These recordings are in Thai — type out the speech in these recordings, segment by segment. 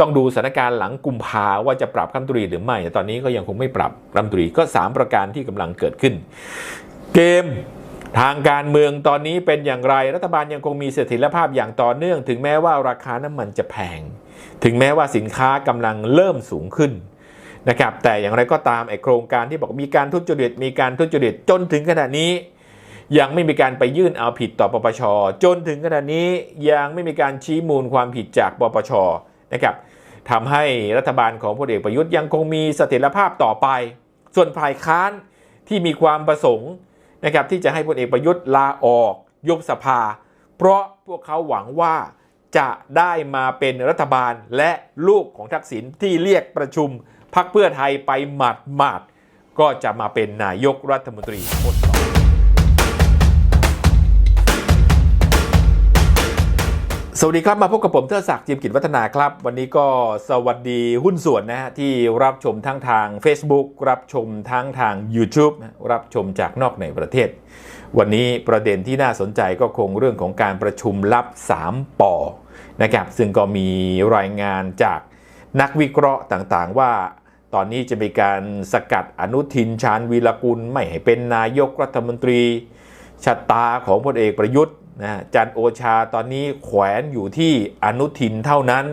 ต้องดูสถานการณ์หลังกุมภาว่าจะปรับรัฐมนตรีหรือไม่แต่ตอนนี้ก็ยังคงไม่ปรับรัฐมนตรีก็ 3 ประการที่กำลังเกิดขึ้น เกมทางการเมืองตอนนี้เป็นอย่างไรรัฐบาลยังคงมีเสถียรภาพอย่างต่อเนื่อง ถึงแม้ว่าราคาน้ำมันจะแพง ถึงแม้ว่าสินค้ากำลังเริ่มสูงขึ้นนะครับแต่อย่างไรก็ตามไอโครงการที่บอกมีการทุจริตมีการทุจริตจนถึงขณะนี้ ยังไม่มีการไปยื่นเอาผิดต่อปปช จนถึงขณะนี้ยังไม่มีการชี้มูลความผิดจากปปช นะครับทำให้รัฐบาลของพลเอกประยุทธ์ยังคงมีเสถียรภาพต่อไป ส่วนฝ่ายค้านที่มีความประสงค์นะครับที่จะให้พลเอกประยุทธ์ลาออกยุบสภา เพราะพวกเขาหวังว่าจะได้มาเป็นรัฐบาลและลูกของทักษิณที่เรียกประชุมพักเพื่อไทยไปหมัดหมัดก็จะมาเป็นนายกรัฐมนตรีคนต่อ สวัสดีครับ มาพบกับผมเทอศักดิ์จิมกิจวัฒนาครับ วันนี้ก็สวัสดีหุ้นส่วนนะฮะที่รับชมทั้งทาง Facebook รับชมทั้งทาง YouTube รับชมจากนอกในประเทศ วันนี้ประเด็นที่น่าสนใจก็คงเรื่องของการประชุมลับ 3ปอนะครับซึ่งก็มีรายงานจากนักวิเคราะห์ต่างๆ ว่าตอนนี้จะมีการสกัดอนุทินชาญวีรกุล ไม่ให้เป็นนายกรัฐมนตรีชะตาของพลเอกประยุทธ์ นะจันโอชาตอนนี้แขวนอยู่ที่อนุทินเท่านั้น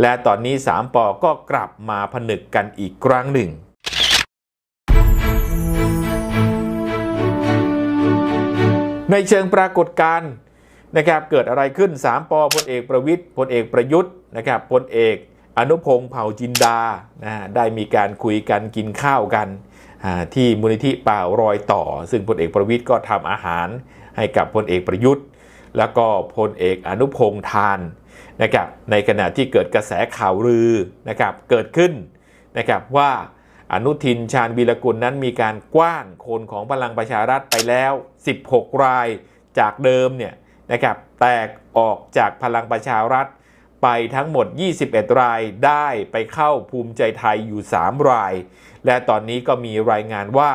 และตอนนี้สามปอก็กลับมาผนึกกันอีกครั้งหนึ่งในเชิงปรากฏการณ์นะครับเกิดอะไรขึ้น 3ปอพลเอกประวิทย์พลเอกประยุทธ์นะครับพลเอกอนุพงศ์เผ่าจินดานะได้มีการคุยกันกินข้าวกัน ที่มูลนิธิป่ารอยต่อ ซึ่งพลเอกประวิทย์ก็ทำอาหารให้กับพลเอกประยุทธ์ แล้วก็พลเอกอนุพงศ์ทานนะครับในขณะที่เกิดกระแสข่าวลือนะครับเกิดขึ้นนะครับว่าอนุทินชาญวีรกุลนั้นมีการกว้านคนของพลังประชารัฐไปแล้ว 16 รายจากเดิมเนี่ยนะครับแตกออกจากพลังประชารัฐ ไปทั้งหมด 21 รายได้ไปเข้าภูมิใจไทยอยู่ 3 ราย และตอนนี้ก็มีรายงานว่า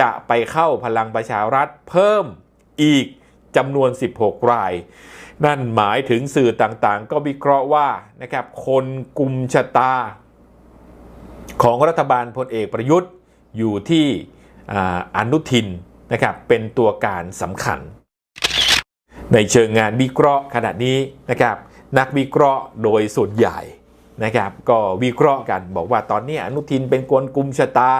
จะไปเข้าพลังประชารัฐเพิ่มอีกจำนวน 16 ราย นั่นหมายถึงสื่อต่างๆ ก็วิเคราะห์ว่านะครับคนกลุ่มชะตา ของรัฐบาลพลเอกประยุทธ์อยู่ที่ออนุทินนะครับเป็นตัวการสำคัญ ในเชิงงานวิเคราะห์ขณะนี้นะครับ นักวิเคราะห์โดยส่วนใหญ่นะครับ ก็วิเคราะห์กันบอกว่าตอนนี้อนุทินเป็นคนกุมชะตา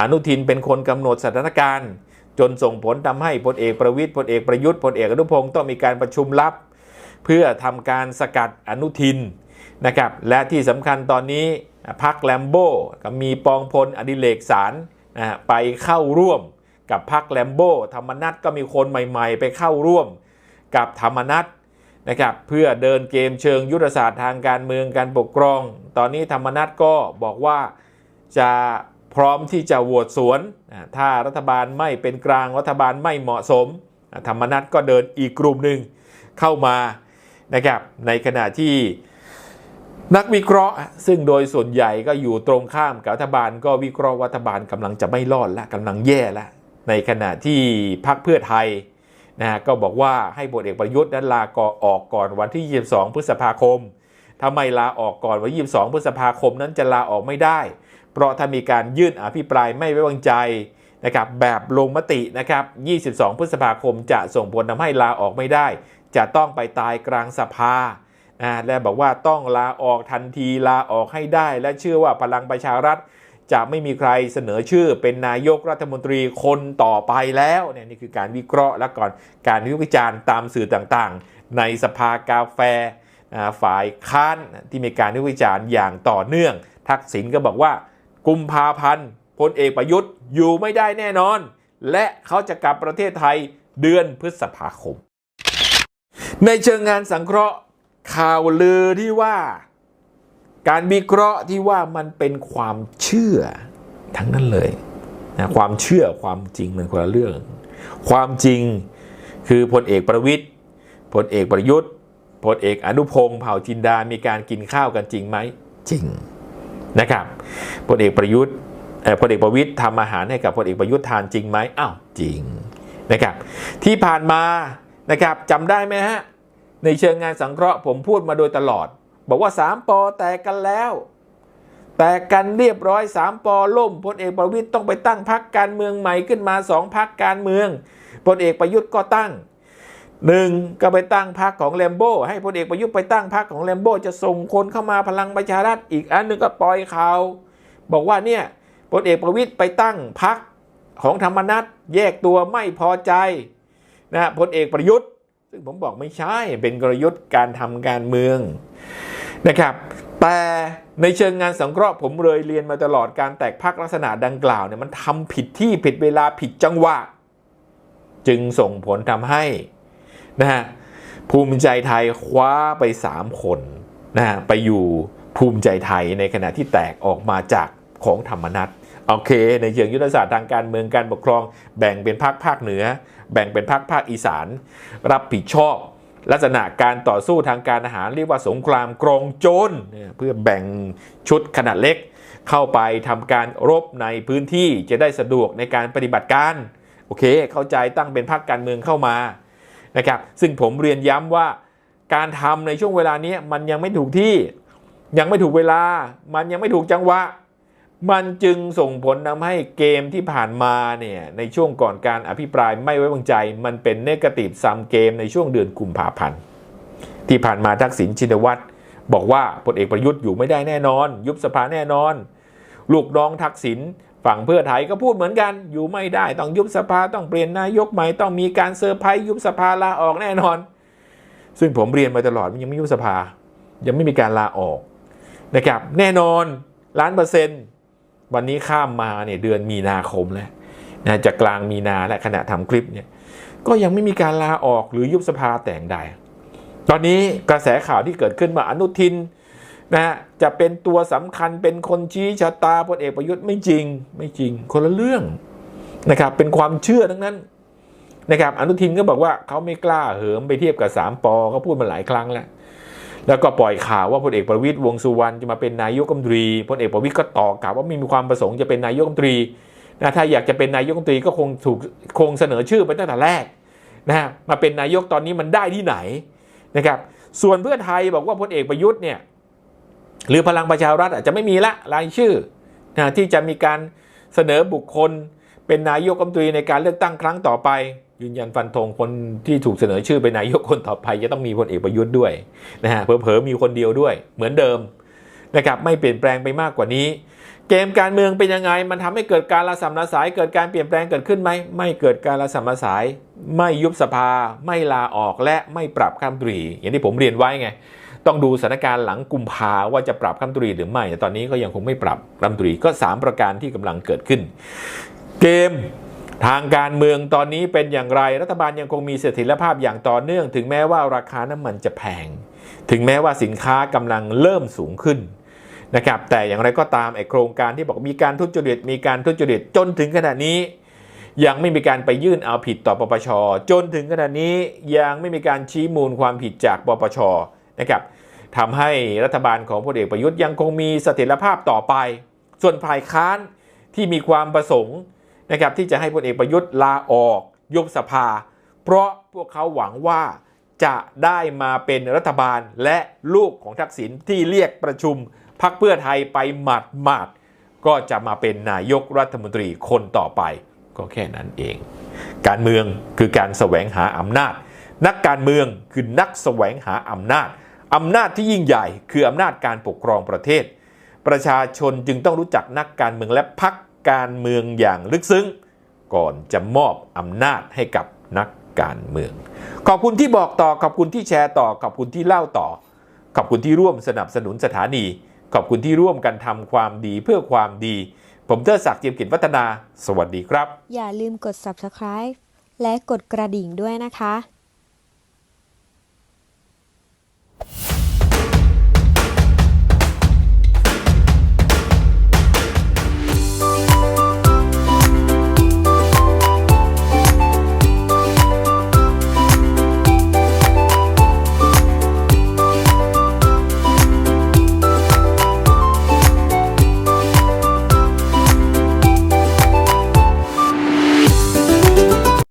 อนุทินเป็นคนกำหนดสถานการณ์ จนส่งผลทำให้พลเอกประวิทย์พลเอกประยุทธ์พลเอกอนุพงศ์ต้องมีการประชุมลับ เพื่อทำการสกัดอนุทินนะครับ และที่สำคัญตอนนี้พักแลมโบ้ก็มีปองพลอดิเลกสารนะไปเข้าร่วมกับพักแลมโบ้ธรรมนัตก็มีคนใหม่ ๆ ไปเข้าร่วม กับธรรมนัต นะครับเพื่อเดินเกมเชิงยุทธศาสตร์ทางการเมืองการปกครอง ตอนนี้ธรรมนัตก็บอกว่าจะพร้อมที่จะโหวตสวน ถ้ารัฐบาลไม่เป็นกลางรัฐบาลไม่เหมาะสม ธรรมนัตก็เดินอีกกลุ่มหนึ่งเข้ามานะครับในขณะที่นักวิเคราะห์ ซึ่งโดยส่วนใหญ่ก็อยู่ตรงข้ามกับรัฐบาลก็วิเคราะห์รัฐบาลกำลังจะไม่รอดและกำลังแย่แล้วในขณะที่พรรคเพื่อไทย นะก็บอกว่าให้พลเอกประยุทธ์นั้นลาก่อออกก่อนวันที่ 22 พฤษภาคมถ้าไมลาออกก่อนวันที่22 พฤษภาคมนั้นจะลาออกไม่ได้ เพราะถ้ามีการยื่นอภิปรายไม่ไว้วางใจนะครับแบบลงมตินะครับ 22 พฤษภาคมจะส่งผลทำให้ลาออกไม่ได้ จะต้องไปตายกลางสภานะและบอกว่าต้องลาออกทันทีลาออกให้ได้ และเชื่อว่าพลังประชารัฐ จะไม่มีใครเสนอชื่อเป็นนายกรัฐมนตรีคนต่อไปแล้วเนี่ยนี่คือการวิเคราะห์และก่อนการวิพากษ์วิจารณ์ตามสื่อต่างๆ ในสภากาแฟอ่าฝ่ายค้านที่มีการวิพากษ์วิจารณ์อย่างต่อเนื่อง ทักษิณก็บอกว่า กุมภาพันธ์พลเอกประยุทธ์อยู่ไม่ได้แน่นอน และเขาจะกลับประเทศไทยเดือนพฤษภาคม ในเชิงงานสังเคราะห์ข่าวลือที่ว่า การวิเคราะห์ที่ว่ามันเป็นความเชื่อทั้งนั้นเลยนะความเชื่อความจริงมันคนละเรื่อง ความจริงคือพลเอกประวิทย์พลเอกประยุทธ์พลเอกอนุพงศ์เผ่าจินดา มีการกินข้าวกันจริงไหมจริงนะครับพลเอกประยุทธ์พลเอกประวิทย์ทำอาหารให้กับพลเอกประยุทธ์ทานจริงไหมอ้าวจริงนะครับที่ผ่านมานะครับจำได้ไหมฮะในเชิงงานสังเคราะห์ผมพูดมาโดยตลอด บอกว่าสามปอแตกกันแล้ว แตกกันเรียบร้อยสามปอล่มพลเอกประวิตยต้องไปตั้งพักการเมืองใหม่ขึ้นมาสองพักการเมืองพลเอกประยุทธ์ก็ตั้งหนึ่งก็ไปตั้งพักของแลมโบ้ให้พลเอกประยุทธ์ไปตั้งพักของแลมโบ้จะส่งคนเข้ามาพลังประชารัฐอีกอันหนึ่งก็ปล่อยข่าวบอกว่าเนี่ยพลเอกประวิตยไปตั้งพักของธรรมนัตแยกตัวไม่พอใจนะฮะพลเอกประยุทธ์ ซึ่งผมบอกไม่ใช่เป็นกลยุทธ์การทำการเมือง นะครับ แต่ในเชิงงานสังเคราะห์ผมเลยเรียนมาตลอดการแตกพักลักษณะดังกล่าวเนี่ยมันทำผิดที่ผิดเวลาผิดจังหวะ จึงส่งผลทำให้นะฮะภูมิใจไทยคว้าไป 3 คนนะฮะไปอยู่ภูมิใจไทยในขณะที่แตกออกมาจากของธรรมนัตโอเค ในเชิงยุทธศาสตร์ทางการเมืองการปกครอง แบ่งเป็นภาคภาคเหนือ แบ่งเป็นภาคภาคอีสาน รับผิดชอบ ลักษณะการต่อสู้ทางการอาหารเรียกว่าสงครามกรองโจรเพื่อแบ่งชุดขนาดเล็ก เข้าไปทำการรบในพื้นที่จะได้สะดวกในการปฏิบัติการโอเค เข้าใจตั้งเป็นพรรคการเมืองเข้ามานะครับซึ่งผมเรียนย้ำว่าการทำในช่วงเวลานี้มันยังไม่ถูกที่ยังไม่ถูกเวลา มันยังไม่ถูกจังหวะ มันจึงส่งผลทำให้เกมที่ผ่านมาเนี่ยในช่วงก่อนการอภิปรายไม่ไว้วางใจ มันเป็นเนกาทีฟซัมเกมในช่วงเดือนกุมภาพันธ์ที่ผ่านมาทักษิณชินวัตรบอกว่าพลเอกประยุทธ์อยู่ไม่ได้แน่นอน ยุบสภาแน่นอน ลูกน้องทักษิณฝั่งเพื่อไทยก็พูดเหมือนกัน อยู่ไม่ได้ต้องยุบสภาต้องเปลี่ยนนายกใหม่ต้องมีการเซอร์ไพรส์ยุบสภาลาออกแน่นอน ซึ่งผมเรียนมาตลอดมันยังไม่ยุบสภา ยังไม่มีการลาออกนะครับแน่นอนล้านเปอร์เซ็นต์ วันนี้ข้ามมาเนี่ยเดือนมีนาคมแล้วนะจากกลางมีนาและขณะทำคลิปเนี่ยก็ยังไม่มีการลาออกหรือยุบสภาแต่งใด ตอนนี้กระแสข่าวที่เกิดขึ้นมาอนุทินนะฮะจะเป็นตัวสำคัญเป็นคนชี้ชะตาพลเอกประยุทธ์ไม่จริง ไม่จริงคนละเรื่องนะครับเป็นความเชื่อทั้งนั้นนะครับอนุทินก็บอกว่าเขาไม่กล้าเหิมไปเทียบกับ3ปอเขาพูดมาหลายครั้งแล้ว แล้วก็ปล่อยข่าวว่าพลเอกประวิตยวงสุวรรณจะมาเป็นนายกรัฐมนตรีพลเอกประวิตยก็ตอบกลับว่าไม่มีความประสงค์จะเป็นนายกรัฐมนตรีนะถ้าอยากจะเป็นนายกรัฐมนตรีก็คงถูกคงเสนอชื่อไปตั้งแต่แรกนะฮะมาเป็นนายกตอนนี้มันได้ที่ไหนนะครับ ส่วนเพื่อไทยบอกว่าพลเอกประยุทธ์เนี่ยหรือพลังประชารัฐอาจจะไม่มีละรายชื่อนะที่จะมีการเสนอบุคคลเป็นนายกรัฐมนตรีในการเลือกตั้งครั้งต่อไป ยืนยันฟันธงคนที่ถูกเสนอชื่อเป็นนายกคนต่อไป จะต้องมีพลเอกประยุทธ์ด้วยนะฮะเผลอๆมีคนเดียวด้วย เหมือนเดิมนะครับไม่เปลี่ยนแปลงไปมากกว่านี้ เกมการเมืองเป็นยังไง มันทำให้เกิดการระสำระสายเกิดการเปลี่ยนแปลงเกิดขึ้นไหมไม่เกิดการระสำระสาย ไม่ยุบสภา ไม่ลาออกและไม่ปรับคำตรี อย่างที่ผมเรียนไว้ไงต้องดูสถานการณ์หลังกุมภาว่าจะปรับคำตรีหรือไม่ตอนนี้ก็ยังคงไม่ปรับคำตรีก็ 3 ประการที่กำลังเกิดขึ้น เกม ทางการเมืองตอนนี้เป็นอย่างไรรัฐบาลยังคงมีเสถียรภาพอย่างต่อเนื่อง ถึงแม้ว่าราคาน้ำมันจะแพง ถึงแม้ว่าสินค้ากำลังเริ่มสูงขึ้นนะครับแต่อย่างไรก็ตามไอโครงการที่บอกมีการทุจริตมีการทุจริตจนถึงขณะนี้ ยังไม่มีการไปยื่นเอาผิดต่อปปช จนถึงขณะนี้ยังไม่มีการชี้มูลความผิดจากปปชนะครับทำให้รัฐบาลของพลเอกประยุทธ์ยังคงมีเสถียรภาพต่อไป ส่วนฝ่ายค้านที่มีความประสงค์ นะครับที่จะให้พลเอกประยุทธ์ลาออกยุบสภา เพราะพวกเขาหวังว่าจะได้มาเป็นรัฐบาลและลูกของทักษิณที่เรียกประชุมพักเพื่อไทยไปหมัดหมัดก็จะมาเป็นนายกรัฐมนตรีคนต่อไป ก็แค่นั้นเอง การเมืองคือการแสวงหาอำนาจ นักการเมืองคือนักแสวงหาอำนาจอำนาจที่ยิ่งใหญ่คืออำนาจการปกครองประเทศ ประชาชนจึงต้องรู้จักนักการเมืองและพัก การเมืองอย่างลึกซึ้ง ก่อนจะมอบอำนาจให้กับนักการเมือง ขอบคุณที่บอกต่อ ขอบคุณที่แชร์ต่อ ขอบคุณที่เล่าต่อ ขอบคุณที่ร่วมสนับสนุนสถานี ขอบคุณที่ร่วมกันทำความดีเพื่อความดี ผมเทอศักดิ์เจียมกิจวัฒนา สวัสดีครับ อย่าลืมกด subscribe และกดกระดิ่งด้วยนะคะ